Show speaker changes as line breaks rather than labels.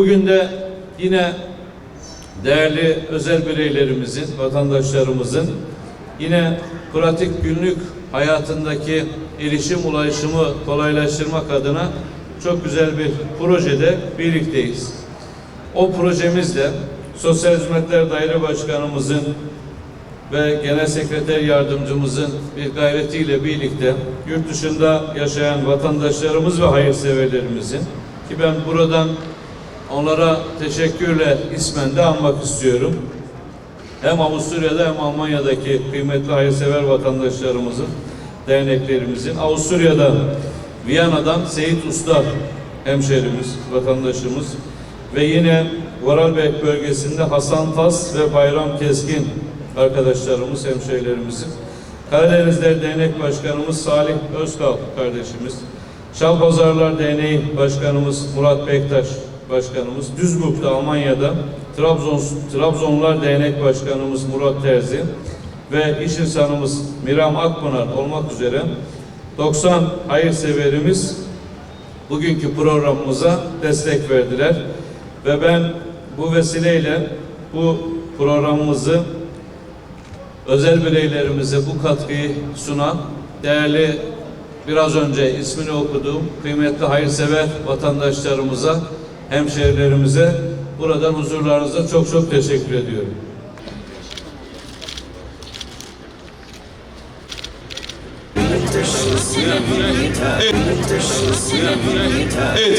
Bugün de yine değerli özel bireylerimizin, vatandaşlarımızın yine pratik günlük hayatındaki erişim ulaşımı kolaylaştırmak adına çok güzel bir projede birlikteyiz. O projemizle Sosyal Hizmetler Daire Başkanımızın ve Genel Sekreter Yardımcımızın bir gayretiyle birlikte yurt dışında yaşayan vatandaşlarımız ve hayırseverlerimizin ki ben buradan onlara teşekkürle ismen de anmak istiyorum. Hem Avusturya'da hem Almanya'daki kıymetli hayırsever vatandaşlarımızın, derneklerimizin, Avusturya'da Viyana'dan Seyit Usta hemşerimiz, vatandaşımız ve yine Vorarlberg bölgesinde Hasan Tas ve Bayram Keskin arkadaşlarımız, hemşehrilerimizin. Karadenizler Dernek Başkanımız Salih Özkal kardeşimiz. Şalpazarlar Derneği Başkanımız Murat Bektaş Başkanımız. Duisburg'da Almanya'da Trabzon, Trabzonlar Dernek Başkanımız Murat Terzi ve iş insanımız Miram Akpınar olmak üzere 90 hayırseverimiz bugünkü programımıza destek verdiler. Ve ben bu vesileyle bu programımızı özel bireylerimize bu katkıyı sunan değerli biraz önce ismini okuduğum kıymetli hayırsever vatandaşlarımıza, hemşehrilerimize buradan huzurlarınızda çok çok teşekkür ediyorum. Evet